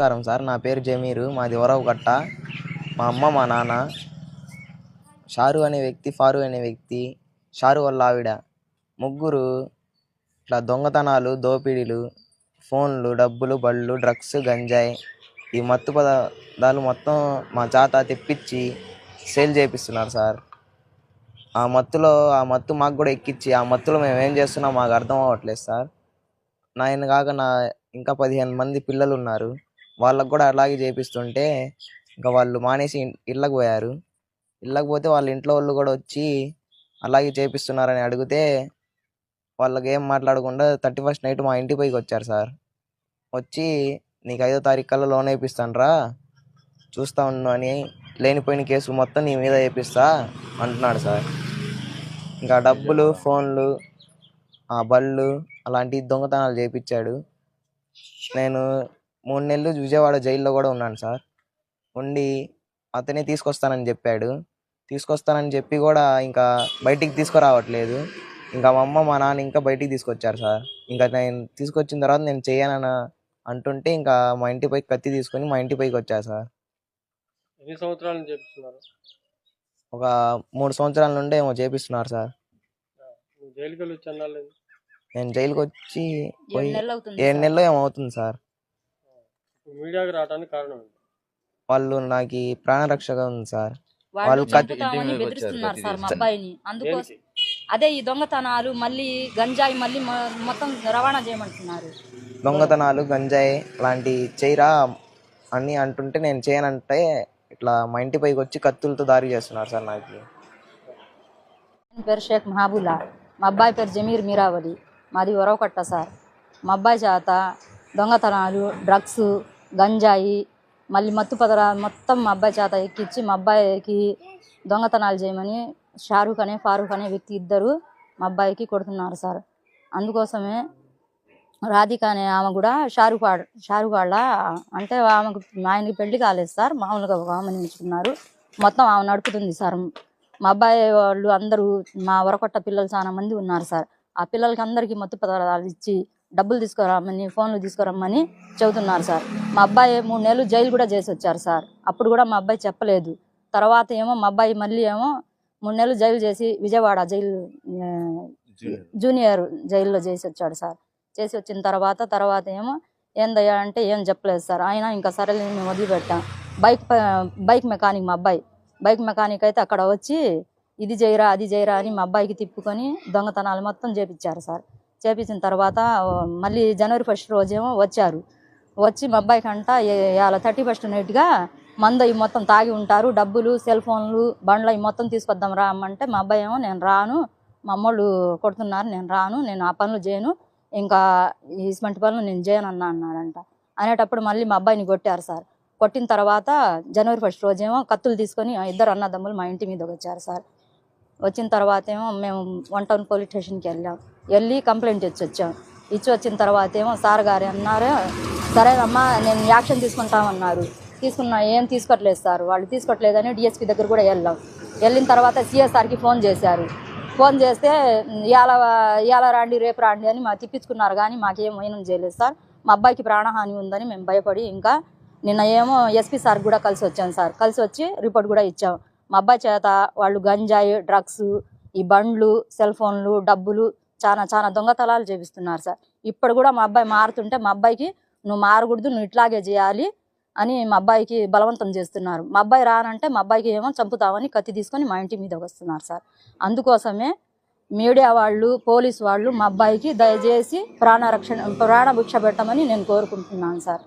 నమస్కారం సార్. నా పేరు జమీరు. మాది వరవగట్ట. మా అమ్మ మా నాన్న. షారు అనే వ్యక్తి ఫారు అనే వ్యక్తి. షారు వాళ్ళ ఆవిడ. ముగ్గురు ఇట్లా దొంగతనాలు దోపిడీలు ఫోన్లు డబ్బులు బళ్ళు డ్రగ్స్ గంజాయి ఈ మత్తు పదార్థాలు మొత్తం మా చేత తెప్పించి సేల్ చేపిస్తున్నారు సార్. ఆ మత్తులో ఆ మత్తు మాకు కూడా ఎక్కించి ఆ మత్తులో మేము ఏం చేస్తున్నాం మాకు అర్థం అవ్వట్లేదు సార్. నాయన కాక నా ఇంకా పదిహేను మంది పిల్లలు ఉన్నారు. వాళ్ళకు కూడా అలాగే చేపిస్తుంటే ఇంకా వాళ్ళు మానేసి ఇన్- ఇళ్ళకి పోయారు. ఇళ్ళకి పోతే వాళ్ళ ఇంట్లో వాళ్ళు కూడా వచ్చి అలాగే చేపిస్తున్నారని అడిగితే వాళ్ళకి ఏం మాట్లాడకుండా థర్టీ ఫస్ట్ నైట్ మా ఇంటి పైకి వచ్చారు సార్. వచ్చి నీకు ఐదో తారీఖు కల్లా లోన్ వేపిస్తాను రా చూస్తా ఉన్నాను అని లేనిపోయిన కేసు మొత్తం నీ మీద వేపిస్తా అంటున్నాడు సార్. ఇంకా డబ్బులు ఫోన్లు ఆ బళ్ళు అలాంటి దొంగతనాలు చేపించాడు. నేను మూడు నెలలు విజయవాడ జైల్లో కూడా ఉన్నాను సార్. ఉండి అతనే తీసుకొస్తానని చెప్పాడు. తీసుకొస్తానని చెప్పి కూడా ఇంకా బయటికి తీసుకురావట్లేదు. ఇంకా మా అమ్మ మా నాన్న ఇంకా బయటికి తీసుకొచ్చారు సార్. ఇంకా నేను తీసుకొచ్చిన తర్వాత నేను చేయనని అంటుంటే ఇంకా మా ఇంటి పైకి కత్తి తీసుకొని మా ఇంటి పైకి వచ్చా సార్. ఎన్ని సంవత్సరాల నుంచి చేపిస్తున్నారు? ఒక మూడు సంవత్సరాల నుండి ఏమో చేపిస్తున్నారు సార్. జైలుకి వచ్చి నేను జైలుకి వచ్చి ఏడు పోయి ఏడు సార్. నెలలు ఏమో అవుతుంది సార్? మీడియాకి రావడానికి కారణం వాళ్ళు నాకు ప్రాణరక్షగా ఉంది సార్. వాళ్ళు చంపుతామని బెదిరిస్తున్నారు సార్ మా అబ్బాయిని. అందుకోసం? అదే ఈ దొంగతనాలు మళ్ళీ గంజాయి మళ్ళీ మొత్తం రవాణా చేయమంటున్నారు. దొంగతనాలు గంజాయి లాంటి చేయరా అని అంటుంటే నేను చేయనంటే ఇట్లా మా ఇంటి పైకి వచ్చి కత్తులతో దారి చేస్తున్నారు సార్ నాకు. పేరు షేక్ మహాబుల్లా మా అబ్బాయి పేరు జమీర్ మీరావలి. మాది ఒరవకట్ట సార్. మా అబ్బాయి చేత దొంగతనాలు డ్రగ్స్ గంజాయి మళ్ళీ మత్తు పదరా మొత్తం మా అబ్బాయి చేత ఎక్కించి మా అబ్బాయికి దొంగతనాలు చేయమని షారూఖ్ అనే ఫారూక్ అనే వ్యక్తి ఇద్దరు మా అబ్బాయికి కొడుతున్నారు సార్. అందుకోసమే రాధిక అనే ఆమె కూడా షారూఖ్ వాడ షారూఖ్ వాళ్ళ అంటే ఆమెకు మా ఆయనకి పెళ్ళి కాలేదు సార్. మామూలుగా ఒక ఆమె నిలుచుకున్నారు మొత్తం ఆమె నడుపుతుంది సార్. మా అబ్బాయి వాళ్ళు అందరూ మా వరకొట్ట పిల్లలు చాలా మంది ఉన్నారు సార్. ఆ పిల్లలకి అందరికీ మత్తు పదార్థాలు ఇచ్చి డబ్బులు తీసుకురమ్మని ఫోన్లు తీసుకురమ్మని చెబుతున్నారు సార్. మా అబ్బాయి మూడు నెలలు జైలు కూడా చేసి వచ్చారు సార్. అప్పుడు కూడా మా అబ్బాయి చెప్పలేదు. తర్వాత ఏమో మా అబ్బాయి మళ్ళీ ఏమో మూడు నెలలు జైలు చేసి విజయవాడ జైలు జూనియర్. జైల్లో చేసి వచ్చాడు సార్. చేసి వచ్చిన తర్వాత తర్వాత ఏమో ఏందయ్యా అంటే ఏం చెప్పలేదు సార్. ఆయన ఇంకా సరే మేము వదిలిపెట్టాం. బైక్ బైక్ మెకానిక్ మా అబ్బాయి. బైక్ మెకానిక్ అయితే అక్కడ వచ్చి ఇది చేయరా అది చేయరా అని మా అబ్బాయికి తిప్పుకొని దొంగతనాలు మొత్తం చేపించారు సార్. చేపించిన తర్వాత మళ్ళీ జనవరి ఫస్ట్ రోజేమో వచ్చారు. వచ్చి మా అబ్బాయి అంట ఇవాళ థర్టీ ఫస్ట్ నైట్గా మందు ఇవి మొత్తం తాగి ఉంటారు. డబ్బులు సెల్ ఫోన్లు బండ్లు ఇవి మొత్తం తీసుకొద్దాం రా అమ్మంటే మా అబ్బాయి ఏమో నేను రాను. మా అమ్మోళ్ళు కొడుతున్నారు నేను రాను. నేను ఆ పనులు చేయను. ఇంకా ఈ ఇటువంటి పనులు నేను చేయను అన్నా అన్నాడంట. అనేటప్పుడు మళ్ళీ మా అబ్బాయిని కొట్టారు సార్. కొట్టిన తర్వాత జనవరి ఫస్ట్ రోజేమో కత్తులు తీసుకొని ఇద్దరు అన్నదమ్ములు మా ఇంటి మీదకి వచ్చారు సార్. వచ్చిన తర్వాత ఏమో మేము వన్ టౌన్ పోలీస్ స్టేషన్కి వెళ్ళాం. వెళ్ళి కంప్లైంట్ ఇచ్చి వచ్చాం. ఇచ్చి వచ్చిన తర్వాత ఏమో సార్ గారు అన్నారు సరేనమ్మా నేను యాక్షన్ తీసుకుంటామన్నారు. తీసుకున్నా ఏం తీసుకోవట్లేదు సార్ వాళ్ళు తీసుకోవట్లేదని డిఎస్పీ దగ్గర కూడా వెళ్ళాం. వెళ్ళిన తర్వాత సిఎస్ఆర్కి ఫోన్ చేశారు. ఫోన్ చేస్తే ఇవాళ ఇవాళ రాండి రేపు రాండి అని మా తిప్పించుకున్నారు. కానీ మాకేం మైనం చేయలేదు సార్. మా అబ్బాయికి ప్రాణహాని ఉందని మేము భయపడి ఇంకా నిన్న ఏమో ఎస్పీ సార్ కూడా కలిసి వచ్చాం సార్. కలిసి వచ్చి రిపోర్ట్ కూడా ఇచ్చాం. మా అబ్బాయి చేత వాళ్ళు గంజాయి డ్రగ్స్ ఈ బండ్లు సెల్ ఫోన్లు డబ్బులు చాలా చాలా దొంగతనాలు చేపిస్తున్నారు సార్. ఇప్పుడు కూడా మా అబ్బాయి మారుతుంటే మా అబ్బాయికి నువ్వు మారకూడదు నువ్వు ఇట్లాగే చేయాలి అని మా అబ్బాయికి బలవంతం చేస్తున్నారు. మా అబ్బాయి రానంటే మా అబ్బాయికి ఏమో చంపుతామని కత్తి తీసుకొని మా ఇంటి మీద వస్తున్నారు సార్. అందుకోసమే మీడియా వాళ్ళు పోలీస్ వాళ్ళు మా అబ్బాయికి దయచేసి ప్రాణరక్షణ ప్రాణభిక్ష పెట్టమని నేను కోరుకుంటున్నాను సార్.